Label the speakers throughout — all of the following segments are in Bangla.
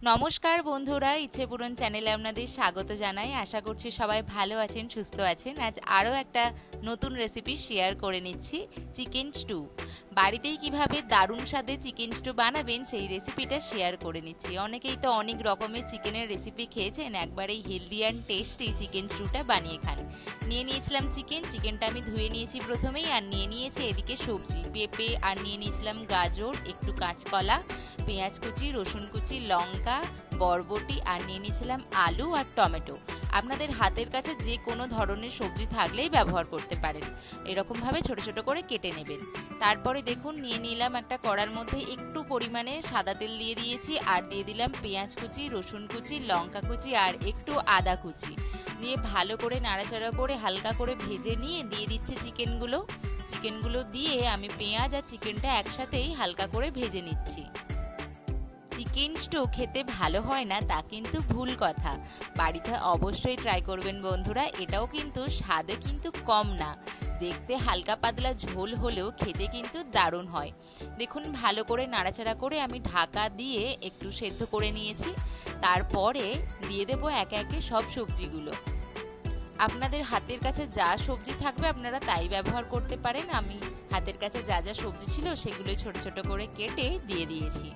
Speaker 1: নমস্কার বন্ধুরা, ইচ্ছে পূরণ চ্যানেলে আপনাদের স্বাগত জানাই। আশা করছি সবাই ভালো আছেন, সুস্থ আছেন। আজ আরও একটা নতুন রেসিপি শেয়ার করে নিচ্ছি চিকেন স্টু বাড়িতেই কীভাবে দারুণ স্বাদে চিকেন স্টু বানাবেন, সেই রেসিপিটা শেয়ার করে নিচ্ছি। অনেকেই তো অনেক রকমের চিকেনের রেসিপি খেয়েছেন একবারেই হেলদি অ্যান্ড টেস্টি চিকেন স্টুটা বানিয়ে খান। নিয়ে নিয়েছিলাম চিকেন চিকেনটা আমি ধুয়ে নিয়েছি প্রথমেই, আর নিয়ে নিয়েছি এদিকে সবজি, পেঁপে, আর নিয়ে নিয়েছিলাম গাজর, একটু কাঁচকলা, পেঁয়াজ কুচি, রসুন কুচি, লঙ্কা বরবটি আর নিয়ে নিয়েছিলাম আলু আর টমেটো। আপনাদের হাতের কাছে যে কোনো ধরনের সবজি থাকলেই ব্যবহার করতে পারেন। এরকম ভাবে ছোট ছোট করে কেটে নেবেন। তারপরে দেখুন, নিয়ে নিলাম একটা কড়ার মধ্যে একটু পরিমাণে সাদা তেল দিয়ে দিয়েছি আর দিয়ে দিলাম পেঁয়াজ কুচি, রসুন কুচি, লঙ্কা কুচি আর একটু আদা কুচি। দিয়ে ভালো করে নাড়াচাড়া করে হালকা করে ভেজে নিয়ে দিয়ে দিচ্ছি চিকেনগুলো। চিকেনগুলো দিয়ে আমি পেঁয়াজ আর চিকেনটা একসাথেই হালকা করে ভেজে নিচ্ছি। চিকেন স্টু খেতে ভালো হয় না, তা কিন্তু ভুল কথা। বাড়িতে অবশ্যই ট্রাই করবেন বন্ধুরা, এটাও কিন্তু স্বাদে কিন্তু কম না। দেখতে হালকা পাতলা ঝোল হলেও খেতে কিন্তু দারুণ হয়। দেখুন, ভালো করে নাড়াচাড়া করে আমি ঢাকা দিয়ে একটু সেদ্ধ করে নিয়েছি। তারপরে দিয়ে দেবো একে একে সব সবজিগুলো। আপনাদের হাতের কাছে যা সবজি থাকবে আপনারা তাই ব্যবহার করতে পারেন। আমি হাতের কাছে যা যা সবজি ছিল সেগুলোই ছোট ছোট করে কেটে দিয়ে দিয়েছি।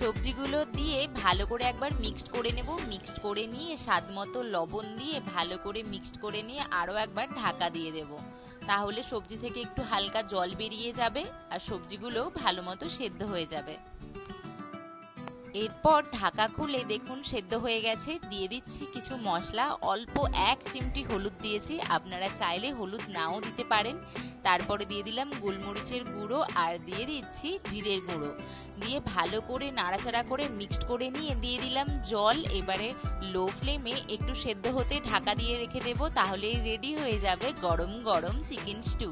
Speaker 1: সবজিগুলো দিয়ে ভালো করে একবার মিক্সড করে নেব। মিক্সড করে নিয়ে স্বাদ মতো লবণ দিয়ে ভালো করে মিক্সড করে নিয়ে আরও একবার ঢাকা দিয়ে দেব। তাহলে সবজি থেকে একটু হালকা জল বেরিয়ে যাবে আর সবজিগুলো ভালো মতো সেদ্ধ হয়ে যাবে। এরপর ঢাকা খুলে দেখুন সেদ্ধ হয়ে গেছে। দিয়ে দিচ্ছি কিছু মশলা। অল্প এক চিমটি হলুদ দিয়েছি। আপনারা চাইলে হলুদ নাও দিতে পারেন। তারপরে দিয়ে দিলাম গোলমরিচের গুঁড়ো আর দিয়ে দিচ্ছি জিরের গুঁড়ো। দিয়ে ভালো করে নাড়াচাড়া করে মিক্সড করে নিয়ে দিয়ে দিলাম জল। এবারে লো ফ্লেমে একটু সেদ্ধ হতে ঢাকা দিয়ে রেখে দেব, তাহলেই রেডি হয়ে যাবে গরম গরম চিকেন স্টু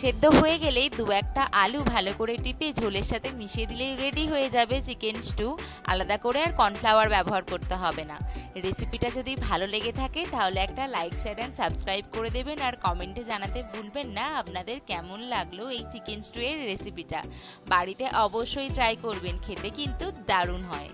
Speaker 1: সেদ্ধ হয়ে গেলেই দু একটা আলু ভালো করে টিপে ঝোলের সাথে মিশিয়ে দিলেই রেডি হয়ে যাবে চিকেন স্টু আলাদা করে আর কর্নফ্লাওয়ার ব্যবহার করতে হবে না। রেসিপিটা যদি ভালো লেগে থাকে, তাহলে একটা লাইক শেয়ার অ্যান্ড সাবস্ক্রাইব করে দেবেন। আর কমেন্টে জানাতে ভুলবেন না, আপনাদের কেমন লাগল এই চিকেন স্টু এর রেসিপিটা বাড়িতে অবশ্যই ট্রাই করবেন, খেতে কিন্তু দারুণ হয়।